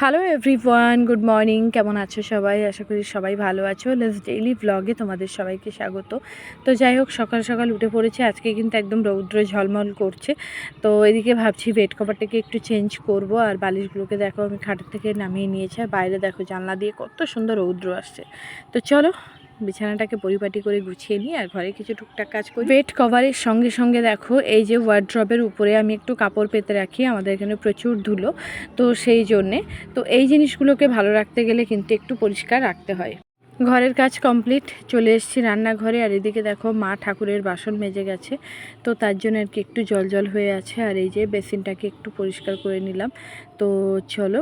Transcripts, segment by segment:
Hello everyone good morning কেমন আছো সবাই? আশা করি সবাই ভালো আছো। লেস ডেইলি ব্লগে তোমাদের সবাইকে স্বাগত। তো যাই হোক, সকাল সকাল উঠে পড়েছে। আজকে কিন্তু একদম রৌদ্র ঝলমল করছে। তো এদিকে ভাবছি বেড কভারটাকে একটু চেঞ্জ করব। আর বালিশগুলোকে দেখো, আমি খাটের থেকে নামিয়ে নিয়েছি। আর বাইরে দেখো জানলা দিয়ে কত সুন্দর রৌদ্র আসছে। তো চলো বিছানাটাকে পরিপাটি করে গুছিয়ে নিই আর ঘরে কিছু টুকটাক কাজ করি। বেড কভারের সঙ্গে সঙ্গে দেখো, এই যে ওয়ার্ড্রপের উপরে আমি একটু কাপড় পেতে রাখি, আমাদের এখানে প্রচুর ধুলো, তো সেই জন্যে। তো এই জিনিসগুলোকে ভালো রাখতে গেলে কিন্তু একটু পরিষ্কার রাখতে হয়। ঘরের কাজ কমপ্লিট চলে এসেছি রান্নাঘরে, আর এদিকে দেখো মা ঠাকুরের বাসন মেজে গেছে, তো তার জন্য আর কি একটু জল জল হয়ে আছে, আর এই যে বেসিনটাকে একটু পরিষ্কার করে নিলাম। তো চলো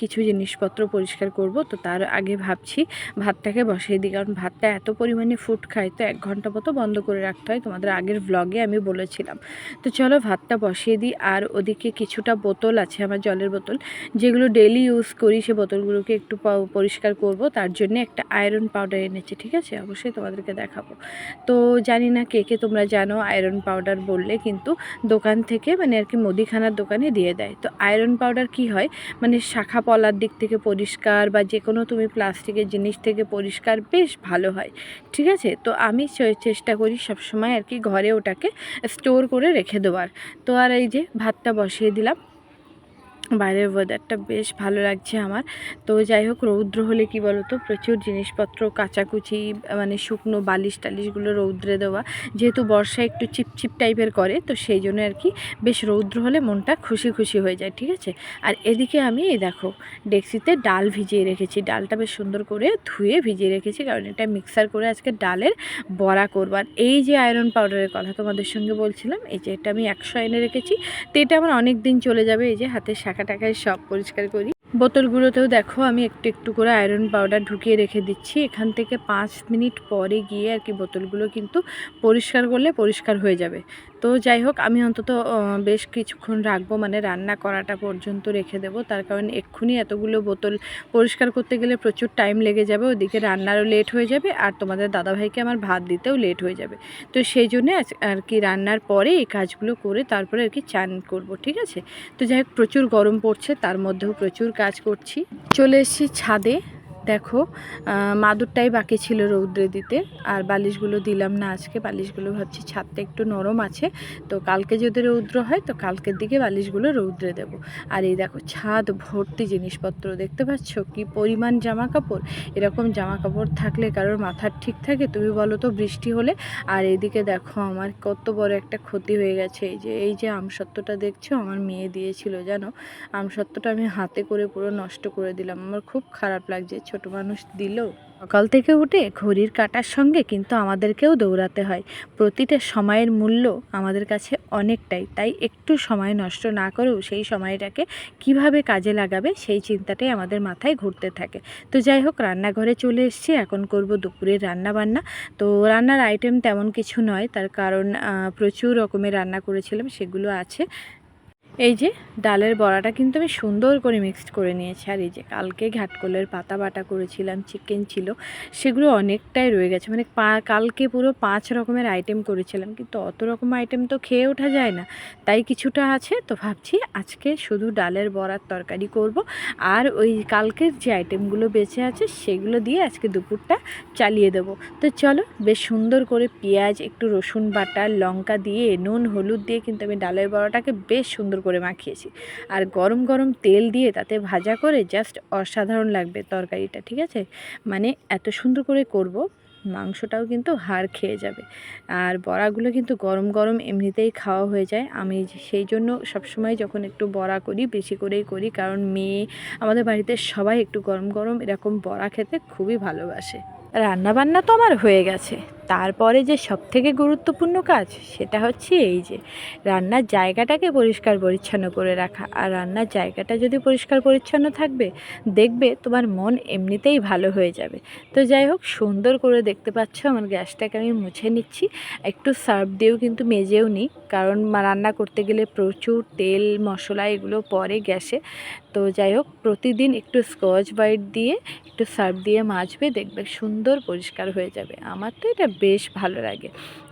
কিছু জিনিসপত্র পরিষ্কার করব। তো তার আগে ভাবছি ভাতটাকে বসিয়ে দিই। কারণ ভাতটা এত পরিমাণে ফুট খায় তো এক ঘণ্টা মতো বন্ধ করে রাখতে হয়। তোমাদের আগের ব্লগে আমি বলেছিলাম। তো চলো ভাতটা বসিয়ে দিই। আর ওদিকে কিছুটা বোতল আছে আমার জলের বোতল। যেগুলো ডেলি ইউজ করি, সে বোতলগুলোকে একটু পরিষ্কার করব। তার জন্য একটা আয়রন পাউডার এনেছি, ঠিক আছে? অবশ্যই তোমাদেরকে দেখাবো। তো জানি না কে কে তোমরা জানো আয়রন পাউডার বললে কিন্তু দোকান থেকে মানে আর কি মুদিখানার দোকানে দিয়ে দেয়। তো আয়রন পাউডার কি হয়? মানে শাখা পলার দিক থেকে পরিষ্কার বা যে কোনো তুমি প্লাস্টিকের জিনিস থেকে পরিষ্কার, বেশ ভালো হয়। ঠিক আছে? তো আমি চেষ্টা করি সবসময় আর কি ঘরে ওটাকে স্টোর করে রেখে দেওয়ার। তো আর এই যে ভাতটা বসিয়ে দিলাম। বাইরের ওয়েদারটা বেশ ভালো লাগছে আমার। তো যাই হোক, রৌদ্র হলে কি বলো তো প্রচুর জিনিসপত্র, কাচাকুচি মানে শুকনো বালিশ টালিশগুলো রৌদ্রে দেওয়া। যেহেতু বর্ষা একটু চিপচিপ টাইপের করে, তো সেই জন্য আর কি বেশ রৌদ্র হলে মনটা খুশি খুশি হয়ে যায়, ঠিক আছে? আর এদিকে আমি, এই দেখো ডেক্সিতে ডাল ভিজিয়ে রেখেছি। ডালটা বেশ সুন্দর করে ধুয়ে ভিজিয়ে রেখেছি, কারণ এটা মিক্সার করে আজকে ডালের বড়া করব। আর এই যে আয়রন পাউডারের কথা তোমাদের সঙ্গে বলছিলাম, এই যে এটা আমি একশো এনে রেখেছি, তো এটা আমার অনেক দিন চলে যাবে, এই যে হাতের শাখা টাকায় সব পরিষ্কার করি। বোতলগুলোতেও দেখো, আমি একটু একটু করে আয়রন পাউডার ঢুকিয়ে রেখে দিচ্ছি। এখান থেকে পাঁচ মিনিট পরে গিয়ে আর কি বোতলগুলো কিন্তু পরিষ্কার করলে পরিষ্কার হয়ে যাবে। তো যাই হোক, আমি অন্তত বেশ কিছুক্ষণ রাখব। মানে রান্না করাটা পর্যন্ত রেখে দেবো। তার কারণ এক্ষুনি এতগুলো বোতল পরিষ্কার করতে গেলে প্রচুর টাইম লেগে যাবে। ওদিকে রান্নারও লেট হয়ে যাবে আর তোমাদের দাদাভাইকে আমার ভাত দিতেও লেট হয়ে যাবে। তো সেই জন্যে আর কি রান্নার পরে এই কাজগুলো করে তারপরে আর কি চান করব, ঠিক আছে? তো যাই হোক, প্রচুর গরম পড়ছে, তার মধ্যেও প্রচুর কাজ করছি। চলে এসেছি ছাদে। দেখো মাদুরটাই বাকি ছিল রৌদ্রে দিতে, আর বালিশগুলো দিলাম না আজকে, বালিশগুলো ভাবছি ছাদটা একটু নরম আছে, তো কালকে যদি রৌদ্র হয়, তো কালকের দিকে বালিশগুলো রৌদ্রে দেবো। আর এই দেখো, ছাদ ভর্তি জিনিসপত্র, দেখতে পাচ্ছ? কি পরিমাণ জামা কাপড় এরকম জামা কাপড় থাকলে কারোর মাথার ঠিক থাকে, তুমি বলো তো বৃষ্টি হলে। আর এইদিকে দেখো, আমার কত বড় একটা ক্ষতি হয়ে গেছে। এই যে এই যে আমসত্ত্বটা দেখছ? আমার মেয়ে দিয়েছিল, জানো? আমসত্ত্বটা আমি হাতে করে পুরো নষ্ট করে দিলাম। আমার খুব খারাপ লাগছে, ছোট মানুষ দিলো সকাল থেকে উঠে ঘড়ির কাটার সঙ্গে কিন্তু আমাদেরকেও দৌড়াতে হয়। প্রতিটা সময়ের মূল্য আমাদের কাছে অনেকটাই, তাই একটু সময় নষ্ট না করেও সেই সময়টাকে কীভাবে কাজে লাগাবে সেই চিন্তাটাই আমাদের মাথায় ঘুরতে থাকে। তো যাই হোক, রান্নাঘরে চলে এসেছি, এখন করব দুপুরের রান্না বান্না তো রান্নার আইটেম তেমন কিছু নয়, তার কারণ প্রচুর রকমের রান্না করেছিলাম, সেগুলো আছে। এই যে ডালের বড়াটা কিন্তু আমি সুন্দর করে মিক্সড করে নিয়েছি। আর এই যে কালকে ঘাটকলের পাতা বাটা করেছিলাম চিকেন ছিল, সেগুলো অনেকটাই রয়ে গেছে। মানে কালকে পুরো পাঁচ রকমের আইটেম করেছিলাম, কিন্তু অত রকম আইটেম তো খেয়ে ওঠা যায় না। তাই কিছুটা আছে, তো ভাবছি আজকে শুধু ডালের বড়ার তরকারি করব। আর ওই কালকের যে আইটেমগুলো বেঁচে আছে, সেগুলো দিয়ে আজকে দুপুরটা চালিয়ে দেবো। তো চলো, বেশ সুন্দর করে পেঁয়াজ, একটু রসুন বাটা, লঙ্কা দিয়ে, নুন, হলুদ দিয়ে কিন্তু আমি ডালের বড়াটাকে বেশ সুন্দর করে মাখিয়েছি। আর গরম গরম তেল দিয়ে তাতে ভাজা করে জাস্ট অসাধারণ লাগবে তরকারিটা, ঠিক আছে? মানে এত সুন্দর করে করব, মাংসটাও কিন্তু হাড় খেয়ে যাবে। আর বড়াগুলো কিন্তু গরম গরম এমনিতেই খাওয়া হয়ে যায়। আমি সেই জন্য সবসময় যখন একটু বড়া করি, বেশি করেই করি, কারণ মেয়ে, আমাদের বাড়িতে সবাই একটু গরম গরম এরকম বড়া খেতে খুবই ভালোবাসে। রান্না বান্না তো আমার হয়ে গেছে। তারপরে যে সব থেকে গুরুত্বপূর্ণ কাজ সেটা হচ্ছে এই যে রান্নার জায়গাটাকে পরিষ্কার পরিচ্ছন্ন করে রাখা। আর রান্নার জায়গাটা যদি পরিষ্কার পরিচ্ছন্ন থাকবে, দেখবে তোমার মন এমনিতেই ভালো হয়ে যাবে। তো যাই হোক, সুন্দর করে দেখতে পাচ্ছ আমার গ্যাসটাকে আমি মুছে নিচ্ছি। একটু সার্ফ দিয়েও কিন্তু মেজেও নিই কারণ রান্না করতে গেলে প্রচুর তেল, মশলা এগুলো পরে গ্যাসে। তো যাই হোক, প্রতিদিন একটু স্কচ বাইট দিয়ে, একটু সার্ফ দিয়ে মাজবে, দেখবে সুন্দর পরিষ্কার হয়ে যাবে। আমার তো এটা বেশ ভালো লাগে।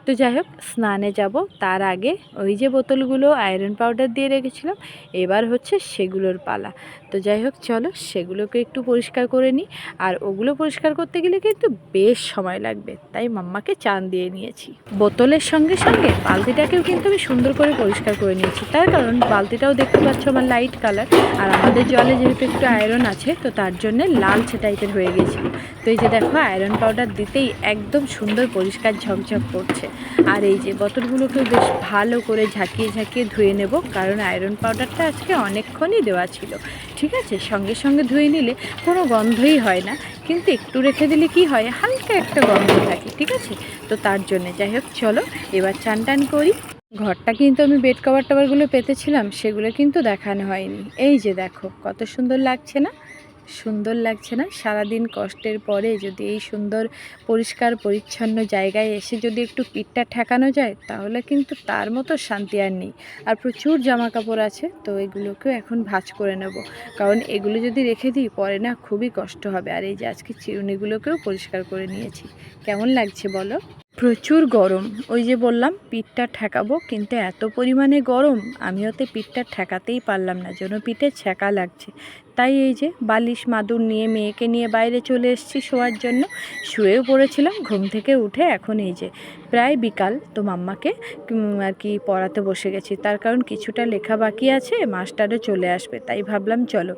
তো যাই হোক, স্নানে যাব। তার আগে ওই যে বোতলগুলো আয়রন পাউডার দিয়ে রেখেছিলাম, এবার হচ্ছে সেগুলোর পালা। তো যাই হোক, চলো সেগুলোকে একটু পরিষ্কার করে নিই। আর ওগুলো পরিষ্কার করতে গেলে কিন্তু বেশ সময় লাগবে, তাই মাম্মাকে চান দিয়ে নিয়েছি। বোতলের সঙ্গে সঙ্গে বালতিটাকেও কিন্তু আমি সুন্দর করে পরিষ্কার করে নিয়েছি। তার কারণ বালতিটাও দেখতে পাচ্ছ আমার লাইট কালার আর আমাদের জলে যেহেতু একটু আয়রন আছে, তো তার জন্য লালচে টাইপের হয়ে গেছিল তো এই যে দেখো আয়রন পাউডার দিতেই একদম সুন্দর পরিষ্কার ঝকঝক করছে। আর এই যে বোতলগুলোকে বেশ ভালো করে ঝাঁকিয়ে ঝাঁকিয়ে ধুয়ে নেব, কারণ আয়রন পাউডারটা আজকে অনেকক্ষণই দেওয়া ছিল। ঠিক আছে? সঙ্গে সঙ্গে ধুয়ে নিলে কোনো গন্ধই হয় না, কিন্তু একটু রেখে দিলে কি হয়? হালকা একটা গন্ধ থাকে, ঠিক আছে? তো তার জন্যে যাই হোক, চলো এবার চান টান করি। ঘরটা কিন্তু আমি বেড কভার টাভারগুলো পেতেছিলাম, সেগুলো কিন্তু দেখানো হয়নি। এই যে দেখো, কত সুন্দর লাগছে না? সুন্দর লাগছে না? সারাদিন কষ্টের পরে যদি এই সুন্দর, পরিষ্কার, পরিচ্ছন্ন জায়গায় এসে যদি একটু পিঠটা ঠেকানো যায়, তাহলে কিন্তু তার মতো শান্তি আর নেই। আর প্রচুর জামা কাপড় আছে, তো এগুলোকেও এখন ভাঁজ করে নেব। কারণ এগুলো যদি রেখে দিই, পরে না খুবই কষ্ট হবে। আর এই যে আজকে চিরুনিগুলোকেও পরিষ্কার করে নিয়েছি। কেমন লাগছে বলো? প্রচুর গরম। ওই যে বললাম, পিঠটা ঠেকাবো, কিন্তু এত পরিমাণে গরম, আমি ওতে পিঠটা ঠেকাতেই পারলাম না, যেন পিঠে ছ্যাঁকা লাগছে। তাই এই যে বালিশ মাদুর নিয়ে, মেয়েকে নিয়ে বাইরে চলে এসেছি শোয়ার জন্য। শুয়েও পড়েছিলাম, ঘুম থেকে উঠে এখন এই যে প্রায় বিকাল, তো মাম্মাকে আর কি পড়াতে বসে গেছি। তার কারণ কিছুটা লেখা বাকি আছে, মাস্টারও চলে আসবে, তাই ভাবলাম চলো,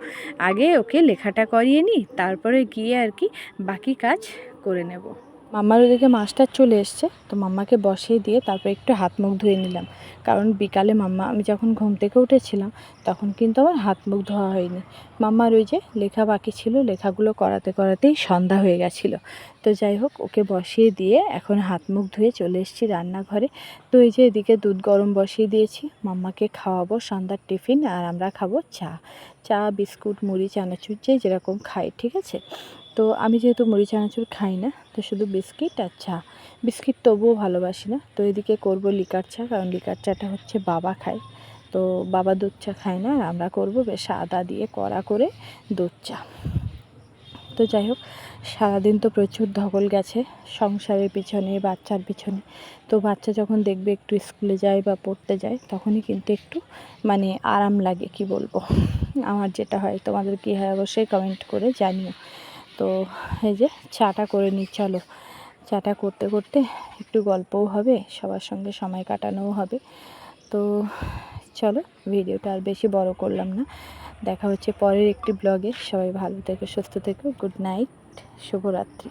আগে ওকে লেখাটা করিয়ে নিই, তারপরে গিয়ে আর কি বাকি কাজ করে নেব। মাম্মার ওদিকে মাস্টার চলে এসছে, তো মাম্মাকে বসিয়ে দিয়ে তারপর একটু হাত মুখ ধুয়ে নিলাম। কারণ বিকালে মাম্মা, আমি যখন ঘুম থেকে উঠেছিলাম, তখন কিন্তু আমার হাত মুখ ধোয়া হয়নি। মাম্মার ওই যে লেখা বাকি ছিল, লেখাগুলো করাতে করাতেই সন্ধ্যা হয়ে গেছিল। তো যাই হোক, ওকে বসিয়ে দিয়ে এখন হাত মুখ ধুয়ে চলে এসেছি রান্নাঘরে। তো এই যে এদিকে দুধ গরম বসিয়ে দিয়েছি, মাম্মাকে খাওয়াবো সন্ধ্যার টিফিন আর আমরা খাব চা। চা, বিস্কুট, মুড়ি, চানাচুর যে যেরকম খাই, ঠিক আছে? তো আমি যেহেতু মুড়ি চানাচুর খাই না, তো শুধু বিস্কিট আর চা। বিস্কিট তবুও ভালোবাসি না, তো এদিকে করব লিকার চা, কারণ লিকার চাটা হচ্ছে বাবা খায়। তো বাবা দুধ চা খায় না, আর আমরা করব বেশ আদা দিয়ে কড়া করে দুধ চা। তো যাই হোক, সারাদিন তো প্রচুর ধকল গেছে, সংসারের পিছনে, বাচ্চার পিছনে। তো বাচ্চা যখন দেখবে একটু স্কুলে যায় বা পড়তে যায়, তখনই কিন্তু একটু মানে আরাম লাগে, কি বলব? আমার যেটা হয়, তোমাদের কী হয় অবশ্যই কমেন্ট করে জানিও। তো এই যে চাটা করে নিই চলো। চাটা করতে করতে একটু গল্পও হবে, সবার সঙ্গে সময় কাটানোও হবে। তো চলো, ভিডিওটা আর বেশি বড় করলাম না। দেখা হচ্ছে পরের একটি ব্লগে সবাই ভালো থেকো, সুস্থ থেকো। গুড নাইট শুভরাত্রি।